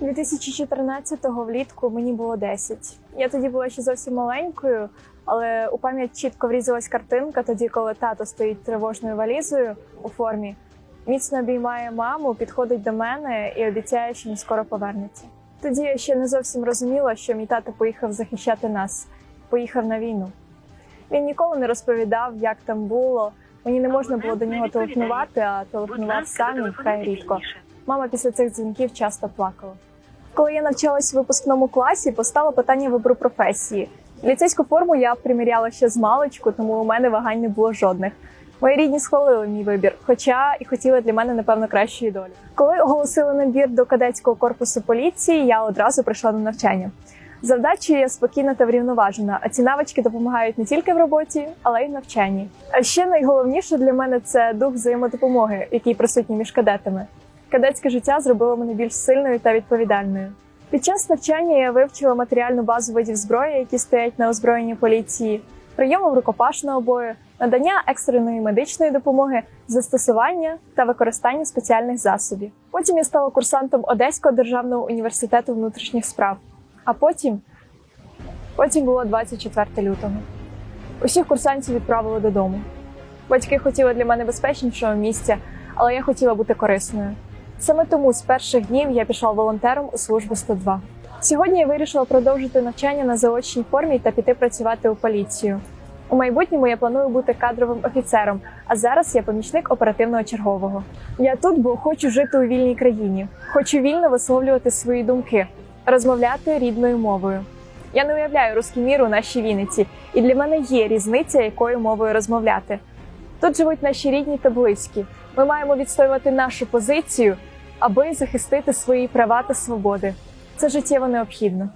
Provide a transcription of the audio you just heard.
2014-го влітку мені було 10. Я тоді була ще зовсім маленькою, але у пам'ять чітко врізалась картинка тоді, коли тато стоїть тривожною валізою у формі, міцно обіймає маму, підходить до мене і обіцяє, що він скоро повернеться. Тоді я ще не зовсім розуміла, що мій тато поїхав захищати нас, поїхав на війну. Він ніколи не розповідав, як там було. Мені не можна було до нього телефонувати, а телефонував сам і вкрай рідко. Мама після цих дзвінків часто плакала. Коли я навчалась в випускному класі, постало питання вибору професії. Ліцейську форму я приміряла ще з маличку, тому у мене вагань не було жодних. Мої рідні схвалили мій вибір, хоча і хотіли для мене напевно кращої долі. Коли оголосили набір до кадетського корпусу поліції, я одразу прийшла на навчання. Завдачею я спокійна та врівноважена, а ці навички допомагають не тільки в роботі, але й в навчанні. А ще найголовніше для мене це дух взаємодопомоги, який присутній між кадетами. Кадетське життя зробило мене більш сильною та відповідальною. Під час навчання я вивчила матеріальну базу видів зброї, які стоять на озброєнні поліції, прийому рукопашного бою, надання екстреної медичної допомоги, застосування та використання спеціальних засобів. Потім я стала курсантом Одеського державного університету внутрішніх справ. А потім, потім було 24 лютого. Усіх курсантів відправили додому. Батьки хотіли для мене безпечнішого місця, але я хотіла бути корисною. Саме тому з перших днів я пішла волонтером у службу 102. Сьогодні я вирішила продовжити навчання на заочній формі та піти працювати у поліцію. У майбутньому я планую бути кадровим офіцером, а зараз я помічник оперативного чергового. Я тут, бо хочу жити у вільній країні, хочу вільно висловлювати свої думки, розмовляти рідною мовою. Я не уявляю русський мір у нашій Вінниці, і для мене є різниця, якою мовою розмовляти. Тут живуть наші рідні та близькі. Ми маємо відстоювати нашу позицію, аби захистити свої права та свободи. Це життєво необхідно.